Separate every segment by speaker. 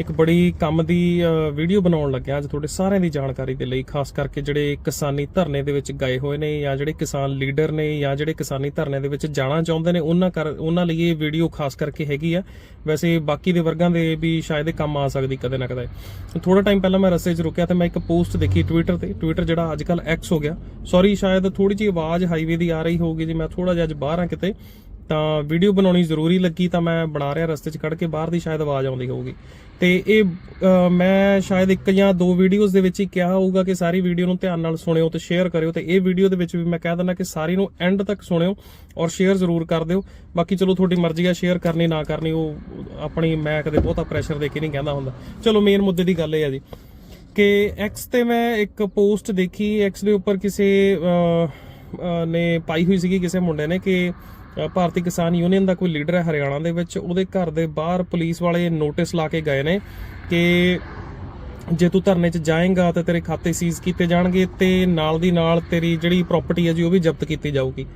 Speaker 1: ਇੱਕ ਬੜੀ ਕੰਮ ਦੀ ਵੀਡੀਓ ਬਣਾਉਣ ਲੱਗਿਆ ਅੱਜ ਤੁਹਾਡੇ ਸਾਰਿਆਂ ਦੀ ਜਾਣਕਾਰੀ ਦੇ ਲਈ, ਖਾਸ ਕਰਕੇ ਜਿਹੜੇ ਕਿਸਾਨੀ ਧਰਨੇ ਦੇ ਵਿੱਚ ਗਏ ਹੋਏ ਨੇ ਜਾਂ ਜਿਹੜੇ ਕਿਸਾਨ ਲੀਡਰ ਨੇ ਜਾਂ ਜਿਹੜੇ ਕਿਸਾਨੀ ਧਰਨੇ ਦੇ ਵਿੱਚ ਜਾਣਾ ਚਾਹੁੰਦੇ ਨੇ, ਉਹਨਾਂ ਕਰ, ਉਹਨਾਂ ਲਈ ਇਹ ਵੀਡੀਓ ਖਾਸ ਕਰਕੇ ਹੈਗੀ ਆ। ਵੈਸੇ ਬਾਕੀ ਦੇ ਵਰਗਾਂ ਦੇ ਵੀ ਸ਼ਾਇਦ ਇਹ ਕੰਮ ਆ ਸਕਦੀ ਕਦੇ ਨਾ ਕਦੇ। ਥੋੜਾ ਟਾਈਮ ਪਹਿਲਾਂ ਮੈਂ ਰਸਤੇ 'ਚ ਰੁਕਿਆ ਤੇ ਮੈਂ ਇੱਕ ਪੋਸਟ ਦੇਖੀ ਟਵਿੱਟਰ ਤੇ। ਟਵਿੱਟਰ ਜਿਹੜਾ ਅੱਜ ਕੱਲ ਐਕਸ ਹੋ ਗਿਆ। ਸੌਰੀ ਸ਼ਾਇਦ ਥੋੜੀ ਜਿਹੀ ਆਵਾਜ਼ ਹਾਈਵੇ ਦੀ ਆ ਰਹੀ ਹੋਊਗੀ ਜੀ, ਮੈਂ ਥੋੜਾ ਜਿਹਾ ਅੱਜ ਬਾਹਰ ਆ ਕਿਤੇ। ਤਾਂ ਵੀਡੀਓ ਬਣਾਉਣੀ ਜ਼ਰੂਰੀ ਲੱਗੀ ਤਾਂ ਮੈਂ ਬਣਾ ਰਿਹਾ ਰਸਤੇ 'ਚ ਖੜ ਕੇ, ਬਾਹਰ ਦੀ ਸ਼ਾਇਦ ਆਵਾਜ਼ ਆਉਂਦੀ ਹੋਊਗੀ। ਤੇ ਇਹ ਮੈਂ ਸ਼ਾਇਦ ਇੱਕ ਜਾਂ ਦੋ ਵੀਡੀਓਜ਼ ਦੇ ਵਿੱਚ ਹੀ ਕਿਹਾ ਹੋਊਗਾ ਕਿ ਸਾਰੀ ਵੀਡੀਓ ਨੂੰ ਧਿਆਨ ਨਾਲ ਸੁਣਿਓ ਤੇ ਸ਼ੇਅਰ ਕਰਿਓ ਤੇ ਇਹ ਵੀਡੀਓ ਦੇ ਵਿੱਚ ਵੀ ਮੈਂ ਕਹਿ ਦਿੰਦਾ ਕਿ ਸਾਰੀ ਨੂੰ ਐਂਡ ਤੱਕ ਸੁਣਿਓ ਔਰ ਸ਼ੇਅਰ ਜ਼ਰੂਰ ਕਰ ਦਿਓ। ਬਾਕੀ ਚਲੋ ਤੁਹਾਡੀ ਮਰਜ਼ੀ ਆ ਸ਼ੇਅਰ ਕਰਨੀ ਨਾ ਕਰਨੀ, ਉਹ ਆਪਣੀ ਮੈਂ ਕਦੇ ਬਹੁਤਾ ਪ੍ਰੈਸ਼ਰ ਦੇ ਕੇ ਨਹੀਂ ਕਹਿੰਦਾ ਹੁੰਦਾ। ਚਲੋ ਮੇਨ ਮੁੱਦੇ ਦੀ ਗੱਲ ਇਹ ਆ ਜੀ ਕਿ ਐਕਸ ਤੇ ਮੈਂ ਇੱਕ ਪੋਸਟ ਦੇਖੀ ਐਕਸ ਦੇ ਉੱਪਰ ਕਿਸੇ ਨੇ ਪਾਈ ਹੋਈ ਸੀਗੀ ਕਿਸੇ ਮੁੰਡੇ ਨੇ ਕਿ ਭਾਰਤੀ ਕਿਸਾਨ ਯੂਨੀਅਨ ਦਾ ਕੋਈ ਲੀਡਰ ਹੈ ਹਰਿਆਣਾ ਦੇ ਵਿੱਚ, ਉਹਦੇ ਘਰ ਦੇ ਬਾਹਰ ਪੁਲਿਸ ਵਾਲੇ ਨੋਟਿਸ ਲਾ ਕੇ ਗਏ ਨੇ ਕਿ ਜੇ ਤੂੰ ਧਰਨੇ 'ਚ ਜਾਏਂਗਾ ਤਾਂ ਤੇਰੇ ਖਾਤੇ ਸੀਜ਼ ਕੀਤੇ ਜਾਣਗੇ ਤੇ ਨਾਲ ਦੀ ਨਾਲ ਤੇਰੀ ਜਿਹੜੀ ਪ੍ਰਾਪਰਟੀ ਹੈ ਜੀ, ਉਹ ਵੀ ਜ਼ਬਤ ਕੀਤੀ ਜਾਊਗੀ।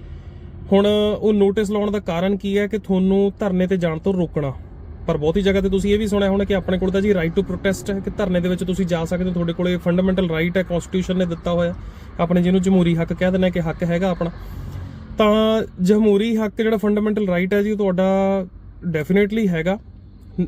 Speaker 1: ਹੁਣ ਉਹ ਨੋਟਿਸ ਲਾਉਣ ਦਾ ਕਾਰਨ ਕੀ ਹੈ ਕਿ ਤੁਹਾਨੂੰ ਧਰਨੇ ਤੇ ਜਾਣ ਤੋਂ ਰੋਕਣਾ? ਪਰ ਬਹੁਤੀ ਜਗ੍ਹਾ ਤੇ ਤੁਸੀਂ ਇਹ ਵੀ ਸੁਣਿਆ ਹੋਣਾ ਕਿ ਆਪਣੇ ਕੋਲ ਤਾਂ ਜੀ ਰਾਈਟ ਟੂ ਪ੍ਰੋਟੈਸਟ ਹੈ ਕਿ ਧਰਨੇ ਦੇ ਵਿੱਚ ਤੁਸੀਂ ਜਾ ਸਕਦੇ ਹੋ, ਤੁਹਾਡੇ ਕੋਲੇ ਫੰਡਾਮੈਂਟਲ ਰਾਈਟ ਹੈ ਕਨਸਟੀਟਿਊਸ਼ਨ ਨੇ ਦਿੱਤਾ ਹੋਇਆ। ਆਪਣੇ ਜਿਹਨੂੰ ਜਮਹੂਰੀ ਹੱਕ ਕਹਿ ਦਿੰਦੇ ਕਿ ਹੱਕ ਹੈਗਾ ਆਪਣਾ। ਤਾਂ ਜਮਹੂਰੀ ਹੱਕ ਜਿਹੜਾ ਫੰਡਾਮੈਂਟਲ ਰਾਈਟ ਹੈ ਜੀ, ਉਹ ਤੁਹਾਡਾ ਡੈਫੀਨੇਟਲੀ ਹੈਗਾ।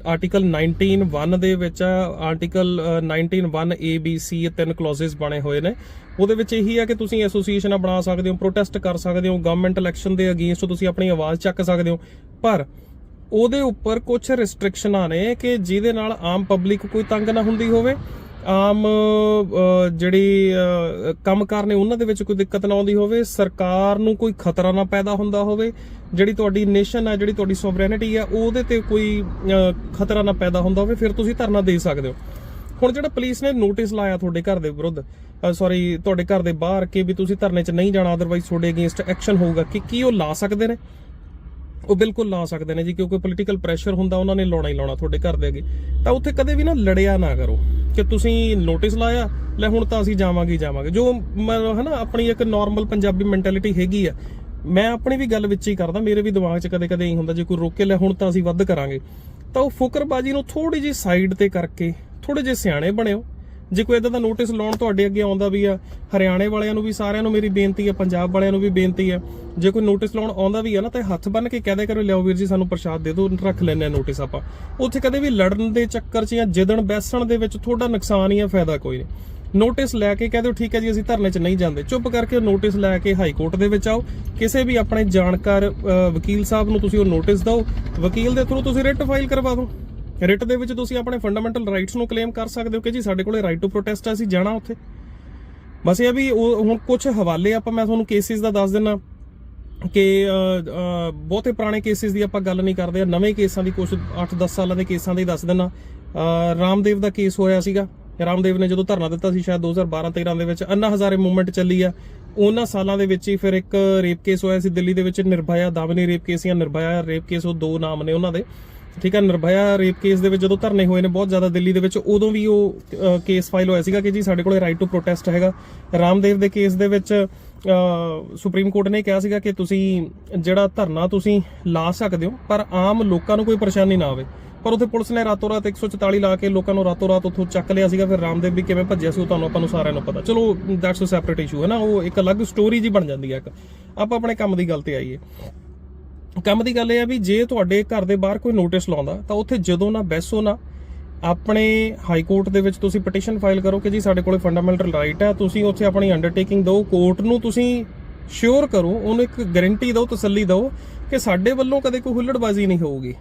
Speaker 1: ਆਰਟੀਕਲ 19.1 ਦੇ ਵਿੱਚ ਆਰਟੀਕਲ 19.1 A, B, C ਇਹ ਤਿੰਨ ਕਲੌਜ਼ਸ ਬਣੇ ਹੋਏ ਨੇ। ਉਹਦੇ ਵਿੱਚ ਇਹੀ ਹੈ ਕਿ ਤੁਸੀਂ ਐਸੋਸੀਏਸ਼ਨਾਂ ਬਣਾ ਸਕਦੇ ਹੋ ਪ੍ਰੋਟੈਸਟ ਕਰ ਸਕਦੇ ਹੋ ਗਵਰਨਮੈਂਟ ਇਲੈਕਸ਼ਨ ਦੇ ਅਗੇਂਸਟ ਤੁਸੀਂ ਆਪਣੀ ਆਵਾਜ਼ ਚੱਕ ਸਕਦੇ ਹੋ। ਪਰ ਉਹਦੇ ਉੱਪਰ ਕੁਝ ਰੈਸਟ੍ਰਿਕਸ਼ਨਾਂ ਨੇ ਕਿ ਜਿਹਦੇ ਨਾਲ ਆਮ ਪਬਲਿਕ ਕੋਈ ਤੰਗ ਨਾ ਹੁੰਦੀ ਹੋਵੇ। ਆਮ ਜਿਹੜੀ ਅਹ, ਕੰਮਕਾਰ ਨੇ ਉਹਨਾਂ ਦੇ ਵਿੱਚ ਕੋਈ ਦਿੱਕਤ ਨਾ ਆਉਂਦੀ ਹੋਵੇ ਸਰਕਾਰ ਨੂੰ ਕੋਈ ਖਤਰਾ ਨਾ ਪੈਦਾ ਹੁੰਦਾ ਹੋਵੇ ਜਿਹੜੀ ਤੁਹਾਡੀ ਨੇਸ਼ਨ ਹੈ ਜਿਹੜੀ ਤੁਹਾਡੀ ਸੋਵਰੇਨਿਟੀ ਹੈ ਉਹਦੇ ਤੇ ਕੋਈ ਖਤਰਾ ਨਾ ਪੈਦਾ ਹੁੰਦਾ ਹੋਵੇ ਫਿਰ ਤੁਸੀਂ ਧਰਨਾ ਦੇ ਸਕਦੇ ਹੋ। ਹੁਣ ਜਿਹੜਾ ਪੁਲਿਸ ਨੇ ਨੋਟਿਸ ਲਾਇਆ ਤੁਹਾਡੇ ਘਰ ਦੇ ਵਿਰੁੱਧ ਸੌਰੀ ਤੁਹਾਡੇ ਘਰ ਦੇ ਬਾਹਰ ਕਿ ਵੀ ਤੁਸੀਂ ਧਰਨੇ 'ਚ ਨਹੀਂ ਜਾਣਾ ਅਦਰਵਾਈਜ਼ ਤੁਹਾਡੇ ਅਗੇਂਸਟ ਐਕਸ਼ਨ ਹੋਊਗਾ ਕਿ ਕੀ ਉਹ ਲਾ ਸਕਦੇ ਨੇ? ਉਹ ਬਿਲਕੁਲ ਲਾ ਸਕਦੇ ਨੇ ਜੀ, ਕਿਉਂਕਿ ਪੋਲੀਟੀਕਲ ਪ੍ਰੈਸ਼ਰ ਹੁੰਦਾ, ਉਹਨਾਂ ਨੇ ਲਾਉਣਾ ਹੀ ਲਾਉਣਾ ਤੁਹਾਡੇ ਘਰ ਦੇ ਅੱਗੇ। ਤਾਂ ਉੱਥੇ ਕਦੇ ਵੀ ਨਾ ਲੜਿਆ ਨਾ ਕਰੋ ਕਿ ਤੁਸੀਂ ਨੋਟਿਸ ਲਾਇਆ, ਲੈ ਹੁਣ ਤਾਂ ਅਸੀਂ ਜਾਵਾਂਗੇ ਜਾਵਾਂਗੇ। ਜੋ ਮ- ਹਨਾ, ਆਪਣੀ ਇੱਕ ਨਾਰਮਲ ਪੰਜਾਬੀ ਮੈਂਟੈਲਿਟੀ ਹੈਗੀ ਆ, ਮੈਂ ਆਪਣੀ ਵੀ ਗੱਲ ਵਿੱਚ ਹੀ ਕਰਦਾ, ਮੇਰੇ ਵੀ ਦਿਮਾਗ 'ਚ ਕਦੇ ਕਦੇ ਇਹੀ ਹੁੰਦਾ, ਜੇ ਕੋਈ ਰੋਕੇ ਲੈ ਹੁਣ ਤਾਂ ਅਸੀਂ ਵੱਧ ਕਰਾਂਗੇ। ਤਾਂ ਉਹ ਫੁਕਰਬਾਜੀ ਨੂੰ ਥੋੜੀ ਜਿਹੀ ਸਾਈਡ ਤੇ ਕਰਕੇ ਥੋੜੇ ਜਿਹੇ ਸਿਆਣੇ ਬਣਿਓ। ਜੇ ਕੋਈ ਇਦਾਂ ਦਾ ਨੋਟਿਸ ਲਾਉਣ ਤੁਹਾਡੇ ਅੱਗੇ ਆਉਂਦਾ ਵੀ ਆ, ਹਰਿਆਣੇ ਵਾਲਿਆਂ ਨੂੰ ਵੀ ਸਾਰਿਆਂ ਨੂੰ ਮੇਰੀ ਬੇਨਤੀ ਆ, ਪੰਜਾਬ ਵਾਲਿਆਂ ਨੂੰ ਵੀ ਬੇਨਤੀ ਆ, ਜੇ ਕੋਈ ਨੋਟਿਸ ਲਾਉਣ ਆਉਂਦਾ ਵੀ ਆ ਨਾ, ਤਾਂ ਹੱਥ ਬੰਨ ਕੇ ਕਹਦੇ ਕਰੋ, ਲਿਆਓ ਵੀਰ ਜੀ, ਸਾਨੂੰ ਪ੍ਰਸ਼ਾਦ ਦੇ ਦਿਓ, ਰੱਖ ਲੈਣੇ ਨੋਟਿਸ ਆਪਾਂ। ਉੱਥੇ ਕਦੇ ਵੀ ਲੜਨ ਦੇ ਚੱਕਰ 'ਚ ਜਾਂ ਜਿੱਦਣ ਬੈਸਣ ਦੇ ਵਿੱਚ ਤੁਹਾਡਾ ਨੁਕਸਾਨ ਹੀ ਆ, ਫਾਇਦਾ ਕੋਈ ਨਹੀਂ। ਨੋਟਿਸ ਲੈ ਕੇ ਕਹਿ ਦਿਓ, ਠੀਕ ਹੈ ਜੀ, ਅਸੀਂ ਧਰਨੇ 'ਚ ਨਹੀਂ ਜਾਂਦੇ। ਚੁੱਪ ਕਰਕੇ ਨੋਟਿਸ ਲੈ ਕੇ ਹਾਈ ਕੋਰਟ ਦੇ ਵਿੱਚ ਆਓ। ਕਿਸੇ ਵੀ ਆਪਣੇ ਜਾਣਕਾਰ ਵਕੀਲ ਸਾਹਿਬ ਨੂੰ ਤੁਸੀਂ ਉਹ ਨੋਟਿਸ ਦਿਓ। ਵਕੀਲ ਦੇ ਥਰੂ ਤੁਸੀਂ ਰਿਟ ਫਾਈਲ ਕਰਵਾ ਦਿਓ। ਰਿਟ ਦੇ ਵਿੱਚ ਤੁਸੀਂ ਆਪਣੇ ਫੰਡਾਮੈਂਟਲ ਰਾਈਟਸ ਨੂੰ ਕਲੇਮ ਕਰ ਸਕਦੇ ਹੋ ਕਿ ਜੀ ਸਾਡੇ ਕੋਲੇ ਰਾਈਟ ਟੂ ਪ੍ਰੋਟੈਸਟ ਆ, ਅਸੀਂ ਜਾਣਾ ਉੱਥੇ। ਬਸ ਇਹ ਵੀ ਉਹ ਹੁਣ ਕੁਝ ਹਵਾਲੇ ਆਪਾਂ, ਮੈਂ ਤੁਹਾਨੂੰ ਕੇਸਿਸ ਦਾ ਦੱਸ ਦਿੰਨਾ ਕਿ ਬਹੁਤੇ ਪੁਰਾਣੇ ਕੇਸਿਸ ਦੀ ਆਪਾਂ ਗੱਲ ਨਹੀਂ ਕਰਦੇ ਨਵੇਂ ਕੇਸਾਂ ਦੀ ਕੁਝ 8-10 ਸਾਲਾਂ ਦੇ ਕੇਸਾਂ ਦੀ ਦੱਸ ਦਿੰਨਾ। ਰਾਮਦੇਵ ਦਾ ਕੇਸ ਹੋਇਆ ਸੀਗਾ। ਰਾਮਦੇਵ ਨੇ ਜਦੋਂ ਧਰਨਾ ਦਿੱਤਾ ਸੀ ਸ਼ਾਇਦ 2012-13 ਦੇ ਵਿੱਚ ਅੰਨਾ ਹਜ਼ਾਰੇ ਮੂਵਮੈਂਟ ਚੱਲੀ ਆ। ਉਹਨਾਂ ਸਾਲਾਂ ਦੇ ਵਿੱਚ ਹੀ ਫਿਰ ਇੱਕ ਰੇਪ ਕੇਸ ਹੋਇਆ ਸੀ, ਦਿੱਲੀ ਦੇ ਵਿੱਚ ਨਿਰਭਇਆ, ਦਾਵਨੀ ਰੇਪ ਕੇਸ ਜਾਂ ਨਿਰਭਇਆ ਰੇਪ ਕੇਸ ਉਹ ਦੋ ਨਾਮ ਨੇ ਉਹਨਾਂ ਦੇ। ਠੀਕ ਹੈ ਨਿਰਭਇਆ ਰੇਪ ਕੇਸ ਦੇ ਵਿੱਚ ਜਦੋਂ ਧਰਨੇ ਹੋਏ ਨੇ ਬਹੁਤ ਜ਼ਿਆਦਾ ਦਿੱਲੀ ਦੇ ਵਿੱਚ, ਉਦੋਂ ਵੀ ਉਹ ਕੇਸ ਫਾਈਲ ਹੋਇਆ ਸੀਗਾ ਕਿ ਜੀ ਸਾਡੇ ਕੋਲੇ ਰਾਈਟ ਟੂ ਪ੍ਰੋਟੈਸਟ ਹੈਗਾ। ਰਾਮਦੇਵ ਦੇ ਕੇਸ ਦੇ ਵਿੱਚ ਸੁਪਰੀਮ ਕੋਰਟ ਨੇ ਕਿਹਾ ਸੀਗਾ ਕਿ ਤੁਸੀਂ ਜਿਹੜਾ ਧਰਨਾ ਤੁਸੀਂ ਲਾ ਸਕਦੇ ਹੋ, ਪਰ ਆਮ ਲੋਕਾਂ ਨੂੰ ਕੋਈ ਪਰੇਸ਼ਾਨੀ ਨਾ ਆਵੇ। ਪਰ ਉੱਥੇ ਪੁਲਿਸ ਨੇ ਰਾਤੋਂ ਰਾਤ 144 ਲਾ ਕੇ ਲੋਕਾਂ ਨੂੰ ਰਾਤੋਂ ਰਾਤ ਉੱਥੋਂ ਚੱਕ ਲਿਆ ਸੀਗਾ, ਫਿਰ ਰਾਮਦੇਵ ਵੀ ਕਿਵੇਂ ਭੱਜਿਆ ਸੀ ਉਹ ਤੁਹਾਨੂੰ ਆਪਾਂ ਨੂੰ ਸਾਰਿਆਂ ਨੂੰ ਪਤਾ। ਚਲੋ ਦੈਟਸ ਅ ਸੈਪਰੇਟ ਇਸ਼ੂ ਹੈ ਨਾ, ਉਹ ਇੱਕ ਅਲੱਗ ਸਟੋਰੀ ਜੀ ਬਣ ਜਾਂਦੀ ਹੈ ਇੱਕ। ਆਪਾਂ ਆਪਣੇ ਕੰਮ ਦੀ ਗੱਲ ਤੇ ਆਈਏ। ਕੰਮ ਦੀ ਗੱਲ ਇਹ ਹੈ ਵੀ ਜੇ ਤੁਹਾਡੇ ਘਰ ਦੇ ਬਾਹਰ ਕੋਈ ਨੋਟਿਸ ਲਾਉਂਦਾ, ਤਾਂ ਉੱਥੇ ਜਦੋਂ ਨਾ ਬੈਸੋ ਨਾ, ਆਪਣੇ ਹਾਈ ਕੋਰਟ ਦੇ ਵਿੱਚ ਤੁਸੀਂ ਪਟੀਸ਼ਨ ਫਾਈਲ ਕਰੋ ਕਿ ਜੀ ਸਾਡੇ ਕੋਲੇ ਫੰਡਾਮੈਂਟਲ ਰਾਈਟ ਹੈ ਤੁਸੀਂ ਉੱਥੇ ਆਪਣੀ ਅੰਡਰਟੇਕਿੰਗ ਦਿਓ ਕੋਰਟ ਨੂੰ ਤੁਸੀਂ ਸ਼ੋਰ ਕਰੋ, ਉਹਨੂੰ ਇੱਕ ਗਾਰੰਟੀ ਦਿਓ, ਤਸੱਲੀ ਦਿਓ ਕਿ ਸਾਡੇ ਵੱਲੋਂ ਕਦੇ ਕੋਈ ਹੁੱਲੜਬਾਜ਼ੀ ਨਹੀਂ ਹੋਊਗੀ।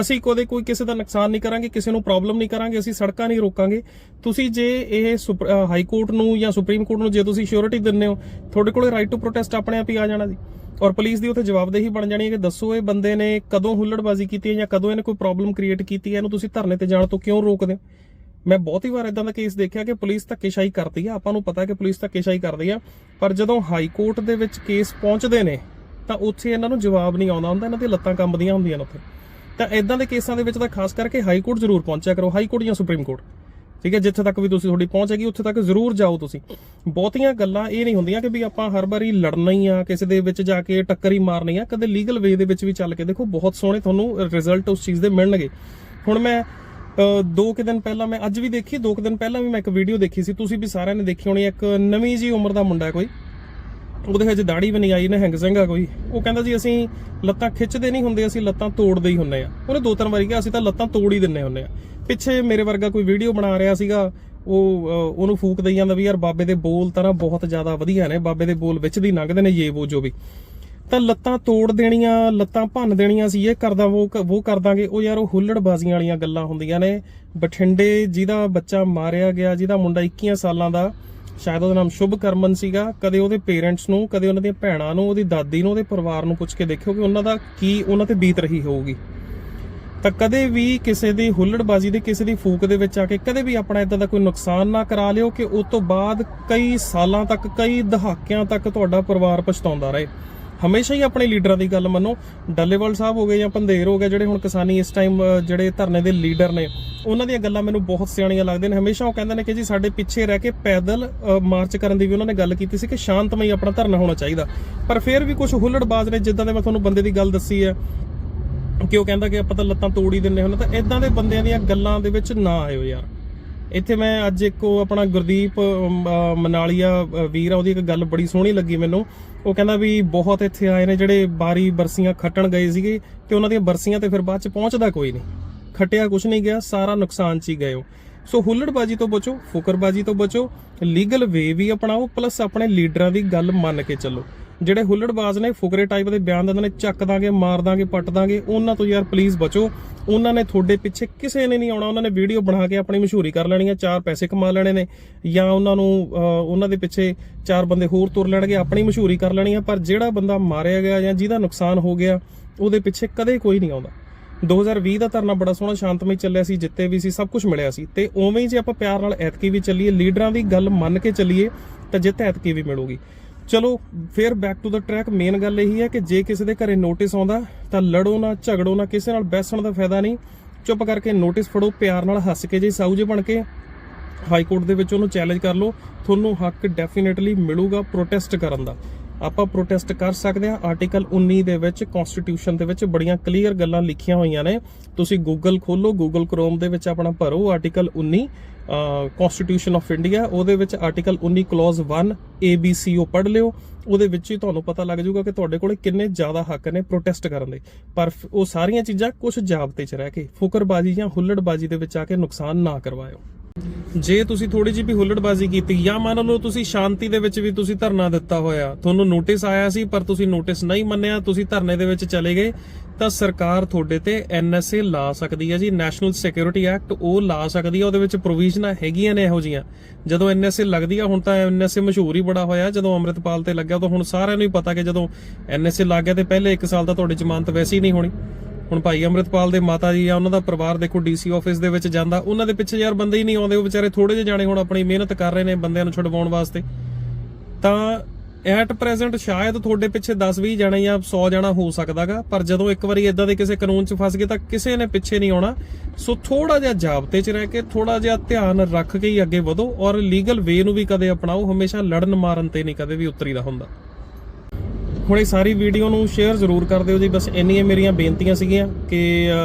Speaker 1: ਅਸੀਂ ਕਦੇ ਕੋਈ ਕਿਸੇ ਦਾ ਨੁਕਸਾਨ ਨਹੀਂ ਕਰਾਂਗੇ, ਕਿਸੇ ਨੂੰ ਪ੍ਰੋਬਲਮ ਨਹੀਂ ਕਰਾਂਗੇ, ਅਸੀਂ ਸੜਕਾਂ ਨਹੀਂ ਰੋਕਾਂਗੇ। ਤੁਸੀਂ ਜੇ ਇਹ ਸੁਪ- ਹਾਈ ਕੋਰਟ ਨੂੰ ਜਾਂ ਸੁਪਰੀਮ ਕੋਰਟ ਨੂੰ ਜੇ ਤੁਸੀਂ ਸ਼ੋਰਿਟੀ ਦਿੰਦੇ ਹੋ, ਤੁਹਾਡੇ ਕੋਲੇ ਰਾਈਟ ਟੂ ਪ੍ਰੋਟੈਸਟ ਆਪਣੇ ਆਪ ਹੀ ਆ ਜਾਣਾ ਜੀ। ਔਰ ਪੁਲਿਸ ਦੀ ਉੱਥੇ ਜਵਾਬਦੇਹੀ ਬਣ ਜਾਣੀ ਹੈ ਕਿ ਦੱਸੋ ਇਹ ਬੰਦੇ ਨੇ ਕਦੋਂ ਹੁੱਲੜਬਾਜ਼ੀ ਕੀਤੀ ਹੈ ਜਾਂ ਕਦੋਂ ਇਹਨੇ ਕੋਈ ਪ੍ਰੋਬਲਮ ਕ੍ਰੀਏਟ ਕੀਤੀ ਹੈ? ਇਹਨੂੰ ਤੁਸੀਂ ਧਰਨੇ ਤੇ ਜਾਣ ਤੋਂ ਕਿਉਂ ਰੋਕਦੇ ਹੋ? ਮੈਂ ਬਹੁਤ ਹੀ ਵਾਰ ਇਦਾਂ ਦਾ ਕੇਸ ਦੇਖਿਆ ਕਿ ਪੁਲਿਸ ਧੱਕੇਸ਼ਾਹੀ ਕਰਦੀ ਆ। ਆਪਾਂ ਨੂੰ ਪਤਾ ਕਿ ਪੁਲਿਸ ਧੱਕੇਸ਼ਾਹੀ ਕਰਦੀ ਆ। ਪਰ ਜਦੋਂ ਹਾਈ ਕੋਰਟ ਦੇ ਵਿੱਚ ਕੇਸ ਪਹੁੰਚਦੇ ਨੇ, ਤਾਂ ਉੱਥੇ ਇਹਨਾਂ ਨੂੰ ਜਵਾਬ ਨਹੀਂ ਆਉਂਦਾ ਹੁੰਦਾ। ਇਹਨਾਂ ਦੀਆਂ ਲੱਤਾਂ ਕੰਬਦੀਆਂ ਹੁੰਦੀਆਂ ਨੇ ਉੱਥੇ। ਤਾਂ ਇਦਾਂ ਦੇ ਕੇਸਾਂ ਦੇ ਵਿੱਚ ਤਾਂ ਖਾਸ ਕਰਕੇ ਹਾਈ ਕੋਰਟ ਜ਼ਰੂਰ ਪਹੁੰਚਿਆ ਕਰੋ। ਹਾਈ ਕੋਰਟ ਜਾਂ ਸੁਪਰੀਮ ਕੋਰਟ ਠੀਕ ਹੈ, ਜਿੱਥੇ ਤੱਕ ਵੀ ਤੁਸੀਂ ਤੁਹਾਡੀ ਪਹੁੰਚ ਹੈਗੀ, ਉੱਥੇ ਤੱਕ ਜ਼ਰੂਰ ਜਾਓ ਤੁਸੀਂ। ਬਹੁਤੀਆਂ ਗੱਲਾਂ ਇਹ ਨਹੀਂ ਹੁੰਦੀਆਂ ਕਿ ਵੀ ਆਪਾਂ ਹਰ ਵਾਰੀ ਲੜਨਾ ਹੀ ਆ, ਕਿਸੇ ਦੇ ਵਿੱਚ ਜਾ ਕੇ ਟੱਕਰ ਹੀ ਮਾਰਨੀ ਆ, ਕਦੇ ਲੀਗਲ ਵੇ ਦੇ ਵਿੱਚ ਵੀ ਚੱਲ ਕੇ। ਦੇਖੋ, ਬਹੁਤ ਸੋਹਣੇ ਤੁਹਾਨੂੰ ਰਿਜ਼ਲਟ ਉਸ ਚੀਜ਼ ਦੇ ਮਿਲਣਗੇ। ਹੁਣ ਮੈਂ ਦੋ ਕੁ ਦਿਨ ਪਹਿਲਾਂ ਮੈਂ ਅੱਜ ਵੀ ਦੇਖੀ, ਦੋ ਕੁ ਦਿਨ ਪਹਿਲਾਂ ਵੀ ਮੈਂ ਇੱਕ ਵੀਡੀਓ ਦੇਖੀ ਸੀ। ਤੁਸੀਂ ਵੀ ਸਾਰਿਆਂ ਨੇ ਦੇਖੀ ਹੋਣੀ, ਇੱਕ ਨਵੀਂ ਜੀ ਉਮਰ ਦਾ ਮੁੰਡਾ ਕੋਈ। ਉਹਦੇ ਹਜੇ ਦਾੜੀ ਵੀ ਨਹੀਂ ਆਈ, ਨੇ ਹੈਂਗ ਸਿੰਘਾ ਕੋਈ। ਉਹ ਕਹਿੰਦਾ ਜੀ, ਅਸੀਂ ਲੱਤਾਂ ਖਿੱਚਦੇ ਨਹੀਂ ਹੁੰਦੇ, ਅਸੀਂ ਲੱਤਾਂ ਤੋੜਦੇ ਹੀ ਹੁੰਨੇ ਆ। ਉਹਨੇ ਦੋ ਤਿੰਨ ਵਾਰੀ ਕਿਹਾ, ਅਸੀਂ ਤਾਂ ਲੱਤਾਂ ਤੋੜ ਹੀ ਦਿੰਨੇ ਹੁੰਨੇ ਆ। ਪਿੱਛੇ ਮੇਰੇ ਵਰਗਾ ਕੋਈ ਵੀਡੀਓ ਬਣਾ ਰਿਹਾ ਸੀਗਾ, ਉਹ ਉਹਨੂੰ ਫੂਕ ਦਈ ਜਾਂਦਾ ਵੀ ਯਾਰ ਬਾਬੇ ਦੇ ਬੋਲ ਤਾਂ ਨਾ ਬਹੁਤ ਜ਼ਿਆਦਾ ਵਧੀਆ ਨੇ, ਬਾਬੇ ਦੇ ਬੋਲ ਵਿੱਚ ਦੀ ਲੰਘਦੇ ਨੇ ਇਹ ਉਹ ਜੋ ਵੀ। ਤਾਂ ਲੱਤਾਂ ਤੋੜ ਦੇਣੀਆਂ, ਲੱਤਾਂ ਭੰਨ ਦੇਣੀਆਂ ਸੀ, ਇਹ ਕਰਦਾ ਉਹ ਕ- ਉਹ ਕਰ ਦਾਂਗੇ। ਉਹ ਯਾਰ ਉਹ ਹੁੱਲੜਬਾਜ਼ੀਆਂ ਵਾਲੀਆਂ ਗੱਲਾਂ ਹੁੰਦੀਆਂ ਨੇ। ਬਠਿੰਡੇ ਜਿਹਦਾ ਬੱਚਾ ਮਾਰਿਆ ਗਿਆ, ਜਿਹਦਾ ਮੁੰਡਾ 21 ਸਾਲਾਂ ਦਾ ਸ਼ਾਇਦ ਉਹਦਾ ਨਾਮ ਸ਼ੁਭ ਕਰਮਨ ਸੀਗਾ। ਕਦੇ ਉਹਦੇ ਪੇਰੈਂਟਸ ਨੂੰ, ਕਦੇ ਉਹਨਾਂ ਦੀਆਂ ਭੈਣਾਂ ਨੂੰ, ਉਹਦੀ ਦਾਦੀ ਨੂੰ, ਉਹਦੇ ਪਰਿਵਾਰ ਨੂੰ ਪੁੱਛ ਕੇ ਦੇਖਿਓ ਕਿ ਉਹਨਾਂ ਦਾ ਕੀ, ਉਹਨਾਂ ਤੇ ਬੀਤ ਰਹੀ ਹੋਊਗੀ। ਤਾਂ ਕਦੇ ਵੀ ਕਿਸੇ ਦੀ ਹੁੱਲੜਬਾਜ਼ੀ ਦੇ, ਕਿਸੇ ਦੀ ਫੂਕ ਦੇ ਵਿੱਚ ਆ ਕੇ ਕਦੇ ਵੀ ਆਪਣਾ ਇਦਾਂ ਦਾ ਕੋਈ ਨੁਕਸਾਨ ਨਾ ਕਰਾ ਲਿਓ ਕਿ ਉਸ ਤੋਂ ਬਾਅਦ ਕਈ ਸਾਲਾਂ ਤੱਕ, ਕਈ ਦਹਾਕਿਆਂ ਤੱਕ ਤੁਹਾਡਾ ਪਰਿਵਾਰ ਪਛਤਾਉਂਦਾ ਰਹੇ। ਹਮੇਸ਼ਾ ਹੀ ਆਪਣੇ ਲੀਡਰਾਂ ਦੀ ਗੱਲ ਮੰਨੋ। ਡੱਲੇਵਾਲ ਸਾਹਿਬ ਹੋ ਗਏ ਜਾਂ ਪੰਧੇਰ ਹੋ ਗਏ, ਜਿਹੜੇ ਹੁਣ ਕਿਸਾਨੀ ਇਸ ਟਾਈਮ ਜਿਹੜੇ ਧਰਨੇ ਦੇ ਲੀਡਰ ਨੇ, ਉਹਨਾਂ ਦੀਆਂ ਗੱਲਾਂ ਮੈਨੂੰ ਬਹੁਤ ਸਿਆਣੀਆਂ ਲੱਗਦੀਆਂ ਨੇ। ਹਮੇਸ਼ਾ ਉਹ ਕਹਿੰਦੇ ਨੇ ਕਿ ਜੀ ਸਾਡੇ ਪਿੱਛੇ ਰਹਿ ਕੇ ਪੈਦਲ ਮਾਰਚ ਕਰਨ ਦੀ ਵੀ ਉਹਨਾਂ ਨੇ ਗੱਲ ਕੀਤੀ ਸੀ ਕਿ ਸ਼ਾਂਤਮਈ ਆਪਣਾ ਧਰਨਾ ਹੋਣਾ ਚਾਹੀਦਾ। ਪਰ ਫਿਰ ਵੀ ਕੁਝ ਹੁੱਲੜਬਾਜ਼ ਨੇ, ਜਿੱਦਾਂ ਦੇ ਮੈਂ ਤੁਹਾਨੂੰ ਬੰਦੇ ਦੀ ਗੱਲ ਦੱਸੀ ਹੈ, ਕਿ ਉਹ ਕਹਿੰਦਾ ਕਿ ਆਪਾਂ ਤਾਂ ਲੱਤਾਂ ਤੋੜ ਹੀ ਦਿੰਨੇ ਹੁੰਦੇ ਤਾਂ ਇਦਾਂ ਦੇ ਬੰਦਿਆਂ ਦੀਆਂ ਗੱਲਾਂ ਦੇ ਵਿੱਚ ਨਾ ਆਇਓ ਯਾਰ। ਇੱਥੇ ਮੈਂ ਅੱਜ ਇੱਕ ਉਹ ਆਪਣਾ ਗੁਰਦੀਪ ਮਨਾਲੀਆ ਵੀਰ ਆ, ਉਹਦੀ ਇੱਕ ਗੱਲ ਬੜੀ ਸੋਹਣੀ ਲੱਗੀ ਮੈਨੂੰ। ਉਹ ਕਹਿੰਦਾ ਵੀ ਬਹੁਤ ਇੱਥੇ ਆਏ ਨੇ ਜਿਹੜੇ ਬਾਰੀ ਬਰਸੀਆਂ ਖੱਟਣ ਗਏ ਸੀਗੇ ਤੇ ਉਹਨਾਂ ਦੀਆਂ ਬਰਸੀਆਂ ਤੇ ਫਿਰ ਬਾਅਦ ਚ ਪਹੁੰਚਦਾ ਕੋਈ ਨਹੀਂ। ਖੱਟਿਆ ਕੁਝ ਨਹੀਂ ਗਿਆ, ਸਾਰਾ ਨੁਕਸਾਨ ਚ ਹੀ ਗਏ ਹੋ ਸੋ ਹੁੱਲੜਬਾਜੀ ਤੋਂ ਬਚੋ, ਫੁਕਰਬਾਜੀ ਤੋਂ ਬਚੋ ਲੀਗਲ ਵੇ ਵੀ ਅਪਣਾਓ ਪਲੱਸ ਆਪਣੇ ਲੀਡਰਾਂ ਦੀ ਗੱਲ ਮੰਨ ਕੇ ਚੱਲੋ। ਜਿਹੜੇ ਹੁੱਲੜਬਾਜ਼ ਨੇ ਫੁਕਰੇ ਟਾਈਪ ਦੇ ਬਿਆਨ ਦਿੰਦੇ ਨੇ, ਚੱਕ ਦਾਂਗੇ, ਮਾਰ ਦਾਂਗੇ, ਪੱਟ ਦਾਂਗੇ, ਉਹਨਾਂ ਤੋਂ ਯਾਰ ਪਲੀਜ਼ ਬਚੋ। ਉਹਨਾਂ ਨੇ ਤੁਹਾਡੇ ਪਿੱਛੇ ਕਿਸੇ ਨੇ ਨਹੀਂ ਆਉਣਾ, ਉਹਨਾਂ ਨੇ ਵੀਡੀਓ ਬਣਾ ਕੇ ਆਪਣੀ ਮਸ਼ਹੂਰੀ ਕਰ ਲੈਣੀ ਹੈ, ਚਾਰ ਪੈਸੇ ਕਮਾ ਲੈਣੇ ਨੇ। ਜਾਂ ਉਹਨਾਂ ਨੂੰ ਉਹਨਾਂ ਦੇ ਪਿੱਛੇ ਚਾਰ ਬੰਦੇ ਹੋਰ ਤੁਰ ਲੈਣਗੇ, ਆਪਣੀ ਮਸ਼ਹੂਰੀ ਕਰ ਲੈਣੀ ਹੈ, ਪਰ ਜਿਹੜਾ ਬੰਦਾ ਮਾਰਿਆ ਗਿਆ ਜਾਂ ਜਿਹਦਾ ਨੁਕਸਾਨ ਹੋ ਗਿਆ, ਉਹਦੇ ਪਿੱਛੇ ਕਦੇ ਕੋਈ ਨਹੀਂ ਆਉਂਦਾ। 2020 ਦਾ ਧਰਨਾ ਬੜਾ ਸੋਹਣਾ ਸ਼ਾਂਤਮਈ ਚੱਲਿਆ ਸੀ, ਜਿੱਤੇ ਵੀ ਸੀ, ਸਭ ਕੁਝ ਮਿਲਿਆ ਸੀ। ਤੇ ਉਵੇਂ ਹੀ ਜੇ ਆਪਾਂ ਪਿਆਰ ਨਾਲ ਐਤਕੀ ਵੀ ਚੱਲੀਏ, ਲੀਡਰਾਂ ਦੀ ਗੱਲ ਮੰਨ ਕੇ ਚੱਲੀਏ, ਤਾਂ ਜਿੱਤ ਐਤਕੀ ਵੀ ਮਿਲੂਗੀ। ਚਲੋ, ਫਿਰ back to the track main ਗੱਲ ਇਹੀ ਹੈ ਕਿ ਜੇ ਕਿਸੇ ਦੇ ਘਰੇ ਨੋਟਿਸ ਆਉਂਦਾ, ਤਾਂ ਲੜੋ ਨਾ, ਝਗੜੋ ਨਾ, ਕਿਸੇ ਨਾਲ ਬਹਿਸਣ ਦਾ ਫਾਇਦਾ ਨਹੀਂ। ਚੁੱਪ ਕਰਕੇ ਨੋਟਿਸ ਫੜੋ, ਪਿਆਰ ਨਾਲ ਹੱਸ ਕੇ ਜੇ ਸਾਊ ਜੇ ਬਣ ਕੇ ਹਾਈ ਕੋਰਟ ਦੇ ਵਿੱਚ ਉਹਨੂੰ ਚੈਲੰਜ ਕਰ ਲਓ, ਤੁਹਾਨੂੰ ਹੱਕ ਡੈਫੀਨੇਟਲੀ ਮਿਲੂਗਾ ਪ੍ਰੋਟੈਸਟ ਕਰਨ ਦਾ। ਆਪਾਂ ਪ੍ਰੋਟੈਸਟ ਕਰ ਸਕਦੇ ਹਾਂ। ਆਰਟੀਕਲ 19 ਦੇ ਵਿੱਚ ਕਨਸਟੀਟਿਊਸ਼ਨ ਦੇ ਵਿੱਚ ਬੜੀਆਂ ਕਲੀਅਰ ਗੱਲਾਂ ਲਿਖੀਆਂ ਹੋਈਆਂ ਨੇ। ਤੁਸੀਂ ਗੂਗਲ ਖੋਲੋ ਗੂਗਲ ਕ੍ਰੋਮ ਦੇ ਵਿੱਚ ਆਪਣਾ ਭਰੋ ਆਰਟੀਕਲ 19 ਕਨਸਟੀਟਿਊਸ਼ਨ ਆਫ ਇੰਡੀਆ ਉਹਦੇ ਵਿੱਚ ਆਰਟੀਕਲ 19 ਕਲੌਜ਼ 1 ਸੀ ਉਹ ਪੜ੍ਹ ਲਿਓ। ਉਹਦੇ ਵਿੱਚ ਹੀ ਤੁਹਾਨੂੰ ਪਤਾ ਲੱਗ ਜਾਊਗਾ ਕਿ ਤੁਹਾਡੇ ਕੋਲੇ ਕਿੰਨੇ ਜ਼ਿਆਦਾ ਹੱਕ ਨੇ ਪ੍ਰੋਟੈਸਟ ਕਰਨ ਦੇ। ਪਰ ਉਹ ਸਾਰੀਆਂ ਚੀਜ਼ਾਂ ਕੁਝ ਜਾਬਤੇ 'ਚ ਰਹਿ ਕੇ, ਫੁਕਰਬਾਜ਼ੀ ਜਾਂ ਹੁੱਲੜਬਾਜ਼ੀ ਦੇ ਵਿੱਚ ਆ ਕੇ ਨੁਕਸਾਨ ਨਾ ਕਰਵਾਇਓ। ਜੇ ਤੁਸੀਂ ਥੋੜੀ ਜਿਹੀ ਵੀ ਹੁੱਲੜਬਾਜ਼ੀ ਕੀਤੀ, ਜਾਂ ਮੰਨ ਲਓ ਤੁਸੀਂ ਸ਼ਾਂਤੀ ਦੇ ਵਿੱਚ ਵੀ ਤੁਸੀਂ ਧਰਨਾ ਦਿੱਤਾ ਹੋਇਆ, ਤੁਹਾਨੂੰ ਨੋਟਿਸ ਆਇਆ ਸੀ, ਪਰ ਤੁਸੀਂ ਨੋਟਿਸ ਨਹੀਂ ਮੰਨਿਆ, ਤੁਸੀਂ ਧਰਨੇ ਦੇ ਵਿੱਚ ਚਲੇ ਗਏ, ਤਾਂ ਸਰਕਾਰ ਤੁਹਾਡੇ ਤੇ ਐਨਐਸਏ ਲਾ ਸਕਦੀ ਹੈ ਜੀ ਨੈਸ਼ਨਲ ਸਿਕਿਉਰਿਟੀ ਐਕਟ ਉਹ ਲਾ ਸਕਦੀ ਹੈ, ਉਹਦੇ ਵਿੱਚ ਪ੍ਰੋਵੀਜ਼ਨਾਂ ਹੈਗੀਆਂ ਨੇ ਇਹੋ ਜੀਆਂ ਜਦੋਂ ਐਨਐਸਏ ਲੱਗਦੀ ਆ, ਹੁਣ ਤਾਂ ਐਨਐਸਏ ਮਸ਼ਹੂਰ ਹੀ ਬੜਾ ਹੋਇਆ, ਜਦੋਂ ਅੰਮ੍ਰਿਤਪਾਲ ਤੇ ਲੱਗਿਆ, ਤਾਂ ਹੁਣ ਸਾਰਿਆਂ ਨੂੰ ਹੀ ਪਤਾ ਕਿ ਜਦੋਂ ਐਨਐਸਏ ਲੱਗ ਗਿਆ, ਤੇ ਪਹਿਲੇ 1 ਸਾਲ ਤਾਂ ਤੁਹਾਡੀ ਜ਼ਮਾਨਤ ਵੈਸੇ ਹੀ ਨਹੀਂ ਹੋਣੀ। ਹੁਣ ਭਾਈ ਅੰਮ੍ਰਿਤਪਾਲ ਦੇ ਮਾਤਾ ਜੀ ਆ, ਉਹਨਾਂ ਦਾ ਪਰਿਵਾਰ ਦੇਖੋ ਡੀਸੀ ਆਫਿਸ ਦੇ ਵਿੱਚ ਜਾਂਦਾ। ਉਹਨਾਂ ਦੇ ਪਿੱਛੇ ਯਾਰ ਬੰਦੇ ਹੀ ਨਹੀਂ ਆਉਂਦੇ, ਉਹ ਵਿਚਾਰੇ ਥੋੜੇ ਜਿਹੇ ਜਾਣੇ ਹੁਣ ਆਪਣੀ ਮਿਹਨਤ ਕਰ ਰਹੇ ਨੇ ਬੰਦਿਆਂ ਨੂੰ ਛੁਡਵਾਉਣ ਵਾਸਤੇ। ਤਾਂ ਐਟ ਪ੍ਰੈਜ਼ੈਂਟ ਸ਼ਾਇਦ ਤੁਹਾਡੇ ਪਿੱਛੇ 10-20 ਜਾਣੇ ਜਾਂ 100 ਜਾਣਾ ਹੋ ਸਕਦਾਗਾ, ਪਰ ਜਦੋਂ ਇੱਕ ਵਾਰੀ ਇਦਾਂ ਦੇ ਕਿਸੇ ਕਾਨੂੰਨ 'ਚ ਫਸ ਗਏ ਤਾਂ ਕਿਸੇ ਨੇ ਪਿੱਛੇ ਨਹੀਂ ਆਉਣਾ। ਸੋ ਥੋੜਾ ਜਿਹਾ ਜਾਬਤੇ 'ਚ ਰਹਿ ਕੇ ਥੋੜਾ ਜਿਹਾ ਧਿਆਨ ਰੱਖ ਕੇ ਹੀ ਅੱਗੇ ਵਧੋ ਔਰ ਲੀਗਲ ਵੇ ਨੂੰ ਵੀ ਕਦੇ ਅਪਣਾਓ, ਹਮੇਸ਼ਾ ਲੜਨ ਮਾਰਨ ਤੇ ਨਹੀਂ ਕਦੇ ਵੀ ਉਤਰੀਦਾ ਹੁੰਦਾ। ਹੁਣ ਇਹ ਸਾਰੀ ਵੀਡੀਓ ਨੂੰ ਸ਼ੇਅਰ ਜ਼ਰੂਰ ਕਰ ਦਿਓ ਜੀ। ਬਸ ਇੰਨੀਆਂ ਮੇਰੀਆਂ ਬੇਨਤੀਆਂ ਸੀਗੀਆਂ ਕਿ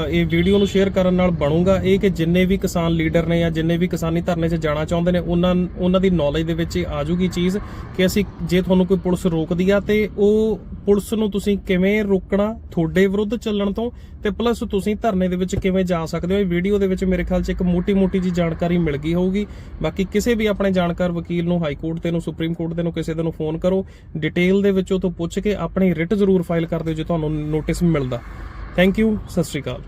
Speaker 1: ਇਹ ਵੀਡੀਓ ਨੂੰ ਸ਼ੇਅਰ ਕਰਨ ਨਾਲ ਬਣੂਗਾ। ਇਹ ਕਿ ਜਿੰਨੇ ਵੀ ਕਿਸਾਨ ਲੀਡਰ ਨੇ ਜਾਂ ਜਿੰਨੇ ਵੀ ਕਿਸਾਨੀ ਧਰਨੇ 'ਚ ਜਾਣਾ ਚਾਹੁੰਦੇ ਨੇ, ਉਹਨਾਂ ਉਹਨਾਂ ਦੀ ਨੌਲੇਜ ਦੇ ਵਿੱਚ ਇਹ ਆ ਜੂਗੀ ਚੀਜ਼ ਕਿ ਅਸੀਂ ਜੇ ਤੁਹਾਨੂੰ ਕੋਈ ਪੁਲਿਸ ਰੋਕਦੀ ਆ ਤੇ ਉਹ ਪੁਲਿਸ ਨੂੰ ਤੁਸੀਂ ਕਿਵੇਂ ਰੋਕਣਾ, ਤੁਹਾਡੇ ਵਿਰੁੱਧ ਚੱਲਣ ਤੋਂ ਤੇ ਪਲੱਸ ਤੁਸੀਂ ਧਰਨੇ ਦੇ ਵਿੱਚ ਕਿਵੇਂ ਜਾ ਸਕਦੇ ਹੋ। ਇਹ ਵੀਡੀਓ ਦੇ ਵਿੱਚ ਮੇਰੇ ਖਿਆਲ 'ਚ ਇੱਕ ਮੋਟੀ-ਮੋਟੀ ਜੀ ਜਾਣਕਾਰੀ ਮਿਲ ਗਈ ਹੋਊਗੀ। ਬਾਕੀ ਕਿਸੇ ਵੀ ਆਪਣੇ ਜਾਣਕਾਰ ਵਕੀਲ ਨੂੰ, ਹਾਈ ਕੋਰਟ ਤੇ ਨੂੰ, ਸੁਪਰੀਮ ਕੋਰਟ ਦੇ ਨੂੰ, ਕਿਸੇ ਦੇ ਨੂੰ ਫੋਨ ਕਰੋ। ਡਿਟੇਲ ਦੇ ਵਿੱਚ ਉਹ ਤੋਂ ਪੁੱਛ ਕੇ ਕੇ ਆਪਣੀ ਰਿਟ ਜ਼ਰੂਰ ਫਾਈਲ ਕਰ ਦਿਓ ਜੇ ਤੁਹਾਨੂੰ ਨੋਟਿਸ ਮਿਲਦਾ। ਥੈਂਕ ਯੂ ਸਤਿ ਸ਼੍ਰੀ ਅਕਾਲ।